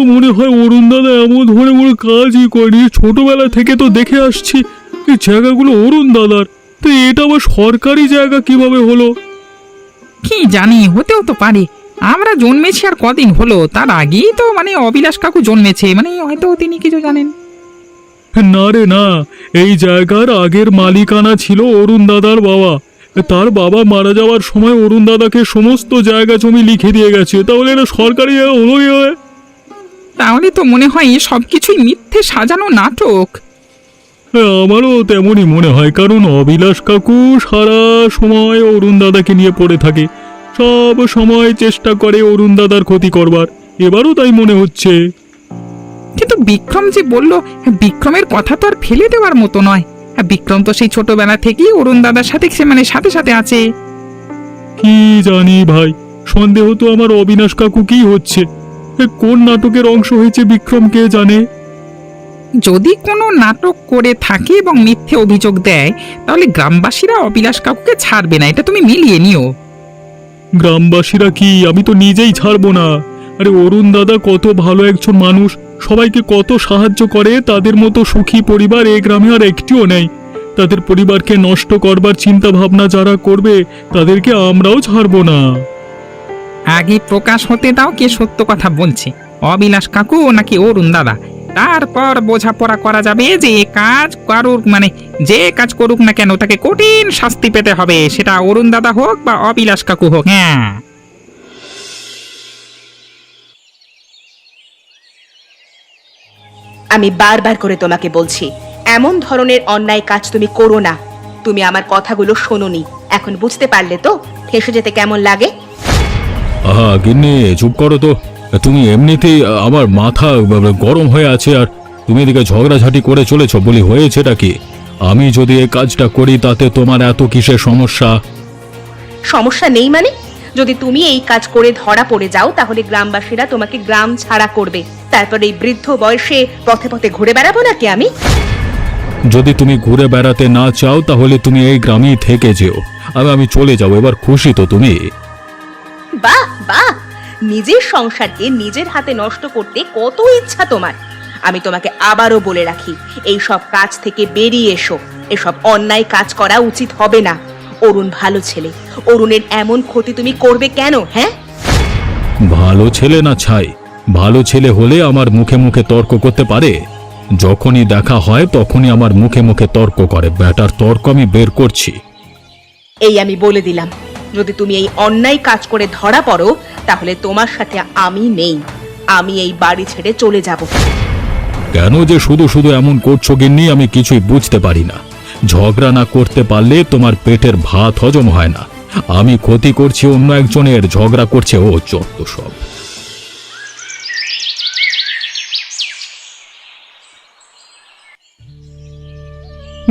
তো মনে হয় অরুণ দাদা এমন ধরনের কোনো কাজই করেনি। ছোটবেলা থেকে তো দেখে আসছি এই জায়গাগুলো অরুণ দাদার। তো এটা আবার সরকারি জায়গা কীভাবে হলো? কি জানি হতেও তো পারে। আমরা জন্মেছি আর কদিন হলো তার আগেই তো মানে অবিলাস কাকু জন্মেছে মানে হয়তো তিনি কিছু জানেন। না রে না। এই জায়গার আগের মালিকানা ছিল অরুণ দাদার বাবা। তার বাবা মারা যাওয়ার সময় অরুণ দাদাকে সমস্ত জায়গা জমি লিখে দিয়ে গেছে। তাহলে এটা সরকারি জায়গা হলো কীভাবে? তাহলে তো মনে হয় সব কিছুই মিথ্যে সাজানো নাটক। হ্যাঁ, আমারও তেমনই মনে হয় কারণ অবিলাস কাকু সারা সময় অরুণ দাদাকে নিয়ে পড়ে থাকে। সব সময় চেষ্টা করে অরুণ দাদার ক্ষতি করবার। এবারও তাই মনে হচ্ছে। কিন্তু বিক্রম যে বলল বিক্রমের কথা তো আর ফেলে দেওয়ার মতো নয়। হ্যাঁ, বিক্রম তো সেই ছোটবেলা থেকেই অরুণ দাদার সাথে সে মানে সাথে সাথে আছে। কি জানি ভাই সন্দেহ তো আমার অবিনাশ কাকু কি হচ্ছে। কোন নাটকের অংশ হয়েছে বিক্রম কে জানে? যদি কোনো নাটক করে থাকে এবং মিথ্যে অভিযোগ দেয় তাহলে গ্রামবাসীরা অবিলাস কাকুকে ছাড়বে না এটা তুমি মিলিয়ে নিও। গ্রামবাসীরা কি? আমি তো নিজেই ছাড়বো না। আরে অরুণ দাদা কত ভালো একজন মানুষ। সবাইকে কত সাহায্য করে তাদের মতো সুখী পরিবার এই গ্রামে আর একটিও নেই। তাদের পরিবারকে নষ্ট করবার চিন্তা ভাবনা যারা করবে তাদেরকে আমরাও ছাড়বো না। আগে প্রকাশ হতে দাও কে সত্য কথা বলছে। অবিলাস কাকু নাকি অরুণ দাদা। তারপর বোঝাপড়া করা যাবে যে কাজ কারুর মানে যে কাজ করুক না কেন তাকে কঠিন শাস্তি পেতে হবে। সেটা অরুণ দাদা হোক বা অবিলাস কাকু হোক হ্যাঁ। আমি বারবার করে তোমাকে বলছি, এমন ধরনের অন্যায় কাজ তুমি করো না। তুমি আমার কথাগুলো শোনোনি। এখন বুঝতে পারলে তো ফেসে যেতে কেমন লাগে? আহা গিন্নি চুপ করো তো। তুমি এমনিতেই আমার মাথা গরম হয়ে আছে আর তুমি এদিকে ঝগড়াঝাটি করে চলেছ বলি হয়েছেটা কি? আমি যদি এই কাজটা করি তাতে তোমার এত কিসের সমস্যা? সমস্যা নেই মানে? যদি তুমি এই কাজ করে ধরা পড়ে যাও তাহলে গ্রামবাসীরা তোমাকে গ্রাম ছাড়া করবে। তারপর এই বৃদ্ধ বয়সে পথে পথে ঘুরে বেড়াবো নাকি আমি? যদি তুমি ঘুরে বেড়াতে না চাও তাহলে তুমি এই গ্রামেই থেকে যেও। আমি আমি চলে যাব এবার খুশি তো তুমি। বাহ বাহ। নিজের সংসারকে নিজের হাতে নষ্ট করতে কত ইচ্ছা তোমার। আমি তোমাকে আবারও বলে রাখি এই সব কাজ থেকে বেরিয়ে এসো। এসব অন্যায় কাজ করা উচিত হবে না। অরুণ ভালো ছেলে। অরুণের এমন ক্ষতি তুমি করবে কেন হ্যাঁ? ভালো ছেলে না ছাই। ভালো ছেলে হলে আমার মুখে মুখে তর্ক করতে পারে। যখনই দেখা হয় তখনই আমার মুখে মুখে তর্ক করে। ব্যাটার তর্ক আমি বের করছি। এই আমি বলে দিলাম। যদি তুমি এই অন্যায় কাজ করে ধরা পড়ো, তাহলে তোমার সাথে আমি নেই। আমি এই বাড়ি ছেড়ে চলে যাব। কেন যে শুধু শুধু এমন করছ গিন্নি, আমি কিছুই বুঝতে পারি না। ঝগড়া না করতে পারলে তোমার পেটের ভাত হজম হয় না। আমি ক্ষতি করছি অন্য একজনের, ঝগড়া করছে ও যত সব।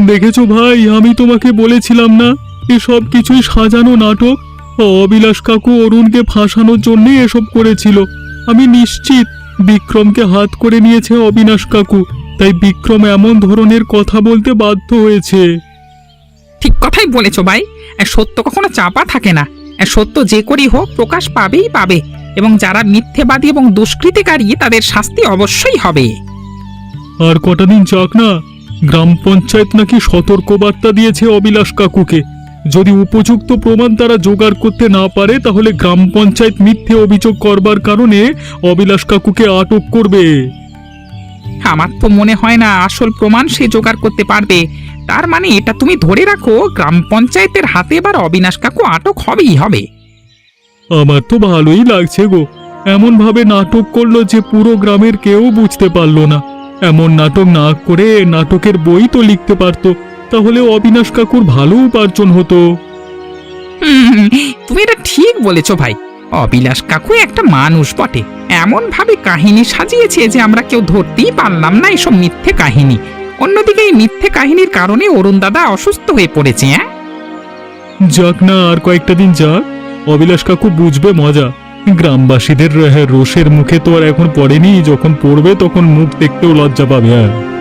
দেখেছ ভাই, আমি তোমাকে বলেছিলাম না? এসব কিছুই সাজানো নাটক। অবিলাস কাকু অরুণকে ফাঁসানোর জন্যই এসব করেছিল। আমি নিশ্চিত বিক্রমকে হাত করে নিয়েছে অবিনাশ কাকু তাই বিক্রম এমন ধরনের কথা বলতে বাধ্য হয়েছে। ঠিক কথাই বলেছ ভাই সত্য কখনো চাপা থাকে না। আর সত্য যে করি হোক প্রকাশ পাবেই পাবে। এবং যারা মিথ্যেবাদী এবং দুষ্কৃতিকারী তাদের শাস্তি অবশ্যই হবে। আর কটা দিন যাক না গ্রাম পঞ্চায়েত নাকি সতর্কবার্তা দিয়েছে অবিলাস কাকুকে। যদি উপযুক্ত প্রমাণ তারা জোগাড় করতে না পারে তাহলে গ্রাম পঞ্চায়েত মিথ্যে অভিযোগ করবার কারণে অবিলাস কাকুকে আটক করবে। আমার তো মনে হয় না আসল প্রমাণ সে জোগাড় করতে পারবে। তার মানে এটা তুমি ধরে রাখো গ্রাম পঞ্চায়েতের হাতে এবার অবিনাশ কাকু আটক হবেই হবে। আমার তো ভালোই লাগছে গো। এমন ভাবে নাটক করল যে পুরো গ্রামের কেউ বুঝতে পারল না। এমন নাটক না করে নাটকের বই তো লিখতে পারতো। তাহলে অবিনাশ কাকুর ভালো উপার্জন হতো। হুম, তুমি এটা ঠিক বলেছ ভাই। অবিলাস কাকু একটা মানুষ বটে। এমন ভাবে কাহিনী সাজিয়েছে যে আমরা কেউ ধরতেই পারলাম না এসব মিথ্যে কাহিনী। অন্যদিকে এই মিথ্যে কাহিনীর কারণে অরুণ দাদা অসুস্থ হয়ে পড়েছে হ্যাঁ যাক না আর কয়েকটা দিন যাক। অবিলাস কাকু বুঝবে মজা। গ্রামবাসীদের রোষের মুখে তো আর এখন পড়েনি যখন পড়বে তখন মুখ দেখতেও লজ্জা পাবে হ্যাঁ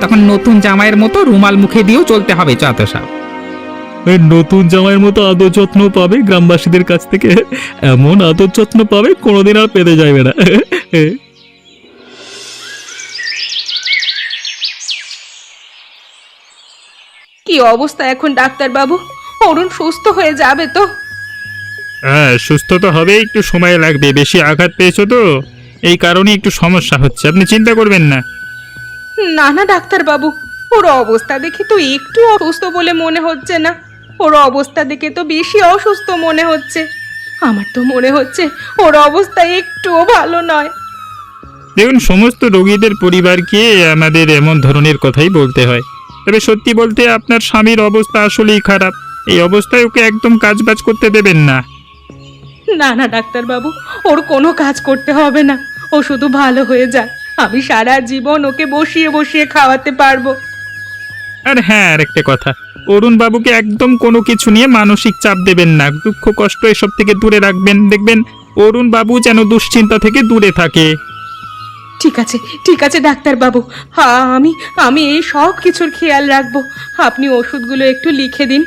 তখন নতুন জামাইয়ের মতো রুমাল মুখে দিয়েও চলতে হবে চাতসা এই নতুন জামাইয়ের মতো আদর যত্ন পাবে গ্রামবাসীদের কাছ থেকে। এমন আদর যত্ন পাবে কোনোদিন আর পেতে যাবে না। কি অবস্থা এখন ডাক্তার বাবু অরুণ সুস্থ হয়ে যাবে তো? হ্যাঁ সুস্থ তো হবে একটু সময় লাগবে বেশি আঘাত পেয়েছ তো? এই কারণে একটু সমস্যা হচ্ছে আপনি চিন্তা করবেন না। না না ডাক্তার বাবু ওর অবস্থা দেখে তো একটু অসুস্থ বলে মনে হচ্ছে না। ওর অবস্থা দেখে তো বেশি অসুস্থ মনে হচ্ছে। আমার তো মনে হচ্ছে ওর অবস্থা একটুও ভালো নয়। দেখুন সমস্ত রোগীদের পরিবারকে আমাদের এমন ধরনের কথাই বলতে হয়। তবে সত্যি বলতে আপনার স্বামীর অবস্থা আসলেই খারাপ। এই অবস্থায় ওকে একদম কাজ বাজ করতে দেবেন না। না না ডাক্তার বাবু ওর কোনো কাজ করতে হবে না। ও শুধু ভালো হয়ে যাক আমি সারা জীবন ওকে বসিয়ে বসিয়ে খাওয়াতে পারব। আর হ্যাঁ আর একটা কথা। অরুণ বাবুকে একদম কোনো কিছু নিয়ে মানসিক চাপ দেবেন না। দুঃখ কষ্ট এসব থেকে দূরে রাখবেন। দেখবেন অরুণ বাবু যেন দুশ্চিন্তা থেকে দূরে থাকে। ঠিক আছে ঠিক আছে ডাক্তার বাবু হ্যাঁ আমি আমি এই সব কিছুর খেয়াল রাখব। আপনি ওষুধগুলো একটু লিখে দিন।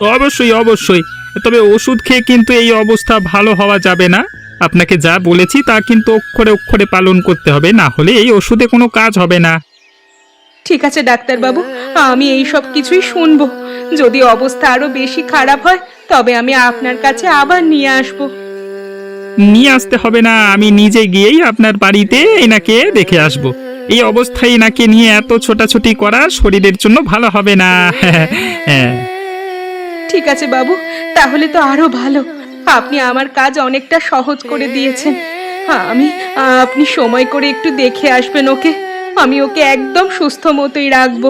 অবশ্যই অবশ্যই। তবে ওষুধ খেয়ে কিন্তু এই অবস্থা ভালো হওয়া যাবে না। আপনাকে যা বলেছি তা কিন্তু অক্ষরে অক্ষরে পালন করতে হবে না হলে এই ওষুধে কোনো কাজ হবে না। ঠিক আছে ডাক্তার বাবু আমি এই সব কিছুই শুনব। যদি অবস্থা আরও বেশি খারাপ হয় তবে আমি আপনার কাছে আবার নিয়ে আসব। নিয়ে আসতে হবে না আমি নিজে গিয়েই আপনার বাড়িতে এনাকে দেখে আসব। এই অবস্থায় এনাকে নিয়ে এত ছোটাছুটি করা শরীরের জন্য ভালো হবে না। হ্যাঁ। ঠিক আছে বাবু তাহলে তো আরও ভালো। আপনি আমার কাজ অনেকটা সহজ করে দিয়েছেন। আমি, আপনি সময় করে একটু দেখে আসবেন, ওকে? আমি ওকে একদম সুস্থ মতোই রাখব।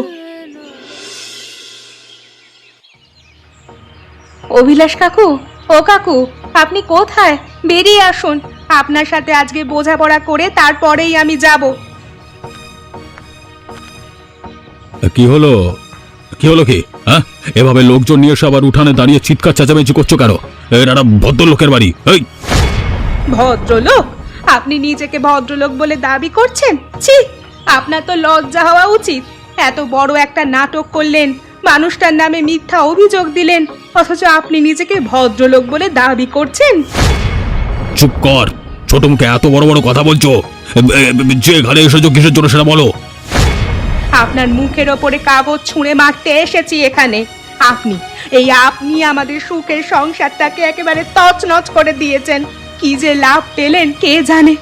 অভিলাষ কাকু, ও কাকু, আপনি কোথায়? বেরিয়ে আসুন। আপনার সাথে আজকে বোঝাপড়া করে তারপরেই আমি যাব। কি হলো? কি হলো কি? হ্যাঁ? এভাবে লোকজন নিয়ে এসে আবার উঠানে দাঁড়িয়ে চিৎকার চেঁচামেচি করছ কেন? একটা ভদ্রলোকের বাড়ি। এই! ভদ্রলোক? আপনি নিজেকে ভদ্রলোক বলে দাবি করছেন? ছি! আপনার তো লজ্জা হওয়া উচিত। এত বড় একটা নাটক করলেন মানুষটার নামে মিথ্যা অভিযোগ দিলেন অথচ আপনি নিজেকে ভদ্রলোক বলে দাবি করছেন? চুপ কর। ছোট মুখে এত বড় বড় কথা বলছো। যে ঘরে এসেছ কিসের জন্য সেটা বলো। আপনার মুখের ওপরে কাগজ ছুঁড়ে মারতে এসেছি এখানে। আপনি, এই আপনি আমাদের সুখের সংসারটাকে একেবারে তছনছ করে দিয়েছেন। কি যে লাভ পেলেন কে জানে?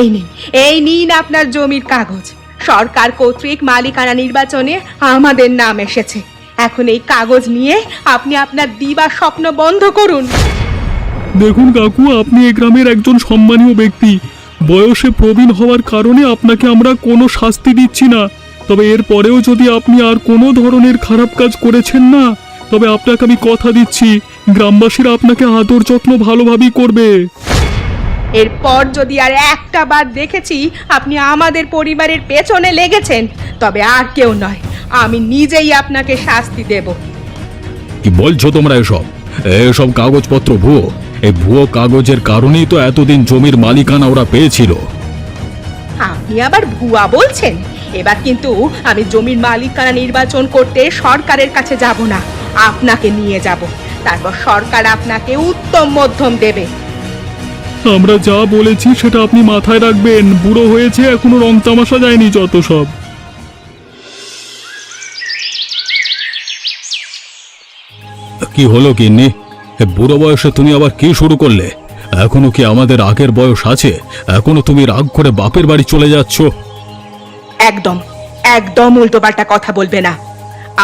এই নিন এই নিন আপনার জমির কাগজ। সরকার কর্তৃক মালিকানা নির্বাচনে আমাদের নাম এসেছে। এখন এই কাগজ নিয়ে আপনি আপনার দিবা স্বপ্ন বন্ধ করুন। দেখুন কাকু, আপনি এই গ্রামের একজন সম্মানীয় ব্যক্তি। বয়সে প্রবীণ হওয়ার কারণে আপনাকে আমরা কোনো শাস্তি দিচ্ছি না। তবে এর পরেও যদি আপনি আর কোনো ধরনের খারাপ কাজ করেছেন না তবে আপনাকে আমি কথা দিচ্ছি গ্রামবাসীরা আপনাকে আদর যত্ন ভালোভাবেই করবে। এরপর যদি আর একটা বার দেখেছি আপনি আমাদের পরিবারের পেছনে লেগেছেন তবে আর কেউ নয় আমি নিজেই আপনাকে শাস্তি দেব। কি বলছো তোমরা এসব? এসব কাগজপত্র ভুয়ো। এই ভুয়ো কাগজের কারণেই তো এতদিন জমির মালিকানা ওরা পেয়েছিল। আপনি আবার ভুয়া বলছেন? এবার কিন্তু আমি জমির মালিকানা নির্বাচন করতে সরকারের কাছে যাব না আপনাকে নিয়ে যাব। তারপর সরকার আপনাকে উত্তম মধ্যম দেবে। আমরা যা বলেছি সেটা আপনি মাথায় রাখবেন। বুড়ো হয়েছে এখনও রং তামাশা যায়নি যত সব। কি হলো কিন্নি এ বুড়ো বয়সে তুমি আবার কি শুরু করলে? এখনও কি আমাদের আগের বয়স আছে? এখনও তুমি রাগ করে বাপের বাড়ি চলে যাচ্ছ? একদম একদম উল্টোপাল্টা কথা বলবে না।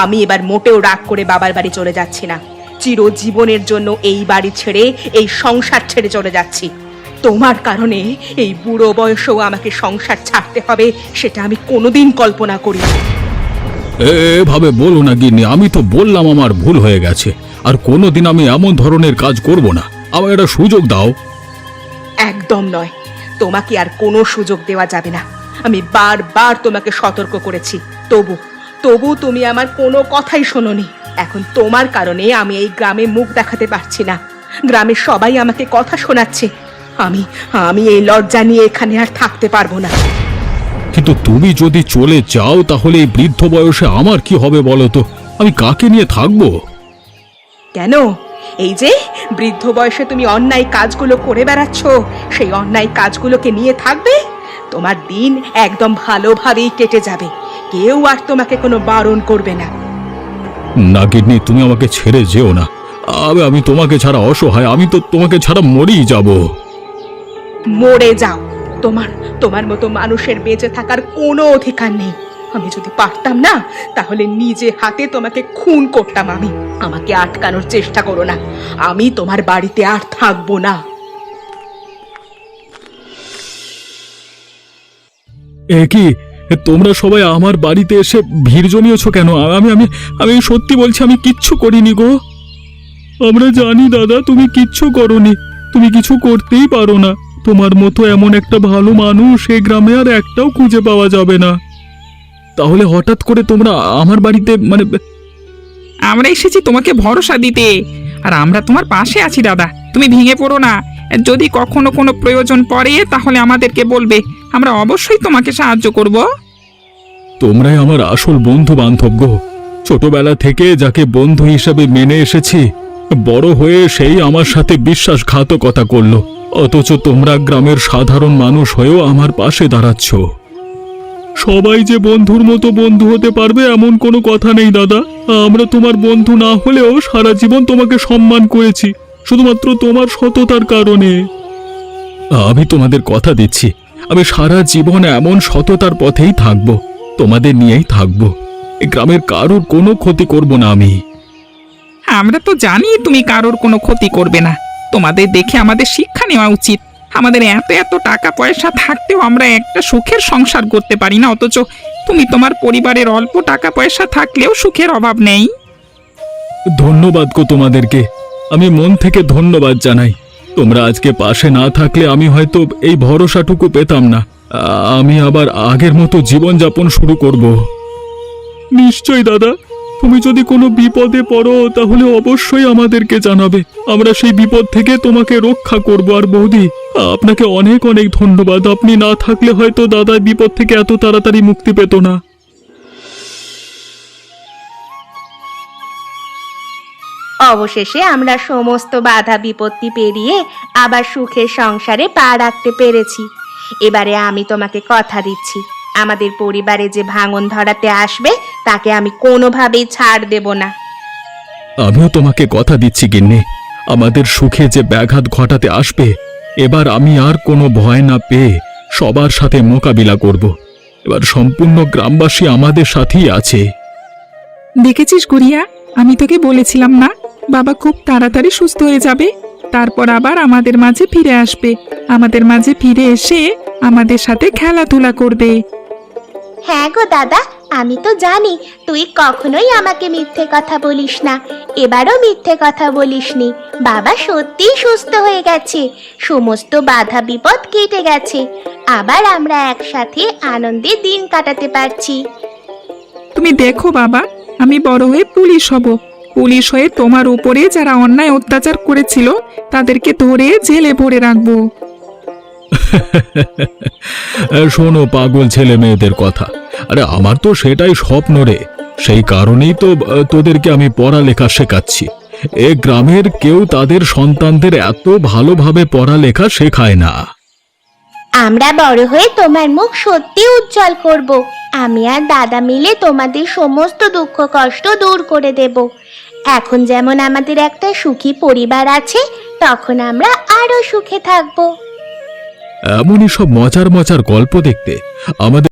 আমি এবার মোটেও রাগ করে বাবার বাড়ি চলে যাচ্ছি না। চিরজীবনের জন্য এই বাড়ি ছেড়ে এই সংসার ছেড়ে চলে যাচ্ছি। তোমার কারণে এই বুড়ো বয়সেও আমাকে সংসার ছাড়তে হবে সেটা আমি কোনোদিন কল্পনা করি এভাবে বলো না গিন্নি আমি তো বললাম আমার ভুল হয়ে গেছে আর কোনোদিন আমি এমন ধরনের কাজ করব না। আমার একটা সুযোগ দাও। একদম নয় তোমাকে আর কোনো সুযোগ দেওয়া যাবে না। আমি বারবার তোমাকে সতর্ক করেছি। তবু তবু তুমি আমার কোনো কথাই শোনোনি। এখন তোমার কারণে আমি এই গ্রামে মুখ দেখাতে পারছি না। গ্রামের সবাই আমাকে কথা শোনাচ্ছে। আমি আমি এই লজ্জা নিয়ে এখানে আর থাকতে পারব না। কিন্তু তুমি যদি চলে যাও তাহলে এই বৃদ্ধ বয়সে আমার কি হবে বলো তো? আমি কাকে নিয়ে থাকব? কেন? এই যে বৃদ্ধ বয়সে তুমি অন্যায় কাজগুলো করে বেড়াচ্ছ সেই অন্যায় কাজগুলোকে নিয়ে থাকবে? তোমার দিন একদম ভালোভাবেই কেটে যাবে। কেউ আর তোমাকে কোনো বারণ করবে না। না গিন্নি তুমি আমাকে ছেড়ে যেও না। আবে আমি তোমাকে ছাড়া অসহায় আমি তো তোমাকে ছাড়া মরেই যাব। মরে যাও। তোমার তোমার মতো মানুষের বেঁচে থাকার কোনো অধিকার নেই। আমি যদি পারতাম না তাহলে নিজে হাতে তোমাকে খুন করতাম আমি। আমাকে আটকানোর চেষ্টা করো না। আমি তোমার বাড়িতে আর থাকব না। এ কি? তোমরা সবাই আমার বাড়িতে এসে ভিড় জমিয়েছো কেন? আমি আমি আমি সত্যি বলছি, আমি কিচ্ছু করিনি গো। আমরা জানি দাদা, তুমি কিচ্ছু করনি। তুমি কিছু করতেই পারো না। তোমার মতো এমন একটা ভালো মানুষ এই গ্রামে আর একটাও খুঁজে পাওয়া যাবে না। তাহলে হঠাৎ করে তোমরা আমার বাড়িতে মানে আমরা এসেছি তোমাকে ভরসা দিতে। আর আমরা তোমার পাশে আছি, দাদা। তুমি ভেঙে পড়ো না। যদি কখনো কোনো প্রয়োজন পড়ে, তাহলে আমাদেরকে বলবে। আমরা অবশ্যই তোমাকে সাহায্য করব। তোমরাই আমার আসল বন্ধু বান্ধব গো। ছোটবেলা থেকে যাকে বন্ধু হিসাবে মেনে এসেছি, বড় হয়ে সেই আমার সাথে বিশ্বাসঘাতকতা করল। অথচ তোমরা গ্রামের সাধারণ মানুষ হয়েও আমার পাশে দাঁড়াচ্ছ। সবাই যে বন্ধুর মতো বন্ধু হতে পারবে এমন কোনো কথা নেই, দাদা। আমরা তোমার বন্ধু না হলেও সারা জীবন তোমাকে সম্মান করেছি, শুধুমাত্র তোমার সততার কারণে। আমি তোমাদের কথা দিচ্ছি। আমি সারা জীবন এমন সততার পথেই থাকব তোমাদের নিয়েই থাকব। গ্রামের কারোর কোনো ক্ষতি করব না আমি। আমরা তো জানি তুমি কারোর কোনো ক্ষতি করবে না। তোমাদের দেখে আমাদের শিক্ষা নেওয়া উচিত। আমাদের এত এত টাকা পয়সা থাকতেও আমরা একটা সুখের সংসার করতে পারি না অথচ তুমি তোমার পরিবারের অল্প টাকা পয়সা থাকলেও সুখের অভাব নেই। ধন্যবাদ গো তোমাদেরকে। আমি মন থেকে ধন্যবাদ জানাই। তোমরা আজকে পাশে না থাকলে আমি হয়তো এই ভরসাটুকু পেতাম না। আমি আবার আগের মতো জীবনযাপন শুরু করব। নিশ্চয় দাদা। তুমি যদি কোনো বিপদে পড়ো, তাহলে অবশ্যই আমাদেরকে জানাবে। আমরা সেই বিপদ থেকে তোমাকে রক্ষা করব। আর বৌদি, আপনাকে অনেক অনেক ধন্যবাদ। আপনি না থাকলে হয়তো দাদা বিপদ থেকে এত তাড়াতাড়ি মুক্তি পেত না। অবশেষে আমরা সমস্ত বাধা বিপত্তি পেরিয়ে আবার সুখের সংসারে পা রাখতে পেরেছি। এবারে আমি তোমাকে কথা দিচ্ছি। আমাদের পরিবারে যে ভাঙন ধরাতে আসবে তাকে আমি কোনোভাবেই ছাড় দেব না। আমিও তোমাকে কথা দিচ্ছি গিন্নি। আমাদের সুখে যে ব্যাঘাত ঘটাতে আসবে এবার আমি আর কোনো ভয় না পেয়ে সবার সাথে মোকাবিলা করব। এবার সম্পূর্ণ গ্রামবাসী আমাদের সাথেই আছে। দেখেছিস গুড়িয়া? আমি তোকে বলেছিলাম না? বাবা খুব তাড়াতাড়ি সুস্থ হয়ে যাবে। তারপর আবার আমাদের মাঝে ফিরে আসবে। আমাদের মাঝে ফিরে এসে আমাদের সাথে খেলাধুলা করবে। হ্যাঁ গো দাদা আমি তো জানি তুই কখনোই আমাকে মিথ্যে কথা বলিস না। এবারও মিথ্যে কথা বলিসনি। বাবা সত্যিই সুস্থ হয়ে গেছে। সমস্ত বাধা বিপদ কেটে গেছে। আবার আমরা একসাথে আনন্দে দিন কাটাতে পারছি। তুমি দেখো বাবা আমি বড় হয়ে পুলিশ হব। পুলিশ হয়ে তোমার উপরে যারা অন্যায় অত্যাচার করেছিল তাদেরকে ধরে জেলে ভরে রাখব। শোনো পাগল ছেলে মেয়েদের কথা। আরে আমার তো সেটাই স্বপ্ন রে। সেই কারণেই তো তোদেরকে আমি পড়ালেখা শেখাচ্ছি। এ গ্রামের কেউ তাদের সন্তানদের এত ভালোভাবে পড়ালেখা শেখায় না। আমরা বড় হয়ে তোমার মুখ সত্যি উজ্জ্বল করব। আমি আর দাদা মিলে তোমাদের সমস্ত দুঃখ কষ্ট দূর করে দেব। এখন যেমন আমাদের একটা সুখী পরিবার আছে, তখন আমরা আরও সুখে থাকব। এমনই সব মজার মজার গল্প দেখতে আমাদের